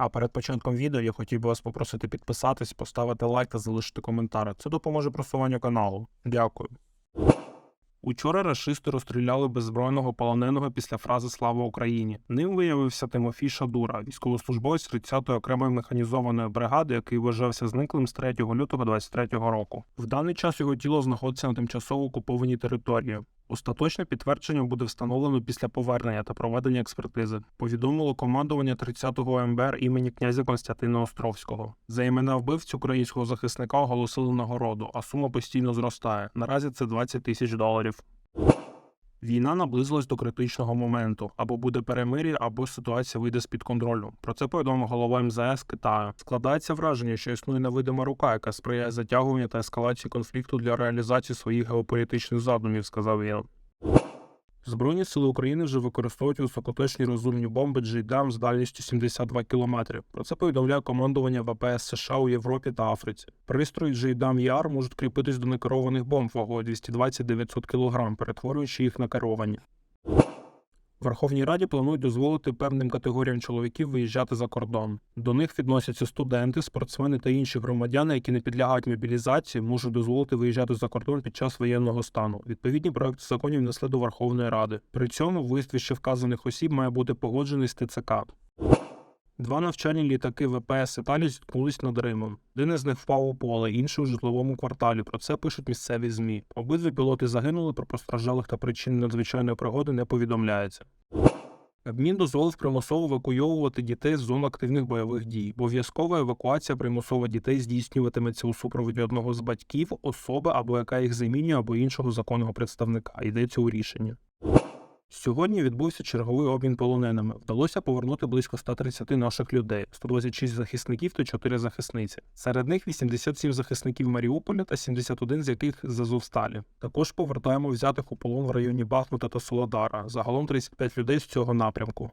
А перед початком відео я хотів би вас попросити підписатись, поставити лайк та залишити коментар. Це допоможе просуванню каналу. Дякую. Учора рашисти розстріляли беззбройного полоненого після фрази Слава Україні. Ним виявився Тимофій Шадура, військовослужбовець 30-ї окремої механізованої бригади, який вважався зниклим з 3 лютого 23-го року. В даний час його тіло знаходиться на тимчасово окупованій території. Остаточне підтвердження буде встановлено після повернення та проведення експертизи. Повідомило командування 30-го МБР імені князя Константина Островського. За імена вбивць українського захисника оголосили нагороду, а сума постійно зростає. Наразі це 20 тисяч доларів. Війна наблизилась до критичного моменту. Або буде перемир'я, або ситуація вийде з-під контролю. Про це повідомив голова МЗС Китаю. Складається враження, що існує невидима рука, яка сприяє затягуванню та ескалації конфлікту для реалізації своїх геополітичних задумів, сказав він. Збройні сили України вже використовують високоточні розумні бомби JDAM з дальністю 72 км. Про це повідомляє командування ВПС США у Європі та Африці. Пристрої JDAM ER можуть кріпитись до некерованих бомб вагою 220-900 кг, перетворюючи їх на керовані. Верховній Раді планують дозволити певним категоріям чоловіків виїжджати за кордон. До них відносяться студенти, спортсмени та інші громадяни, які не підлягають мобілізації, можуть дозволити виїжджати за кордон під час воєнного стану. Відповідні проекти законів внесли до Верховної Ради. При цьому виїзд вище вказаних осіб має бути погоджений з ТЦК. Два навчальні літаки ВПС Італії зіткнулись над Римом. Один із них впав у поле, інший у житловому кварталі. Про це пишуть місцеві ЗМІ. Обидві пілоти загинули, про постраждалих та причини надзвичайної пригоди не повідомляється. Кабмін дозволив примусово евакуйовувати дітей з зон активних бойових дій. Обов'язкова евакуація примусово дітей здійснюватиметься у супроводі одного з батьків, особи або яка їх замінює, або іншого законного представника. Йдеться у рішенні. Сьогодні відбувся черговий обмін полоненими. Вдалося повернути близько 130 наших людей, 126 захисників та 4 захисниці. Серед них 87 захисників Маріуполя та 71 з яких з Азовсталі. Також повертаємо взятих у полон в районі Бахмута та Солодара. Загалом 35 людей з цього напрямку.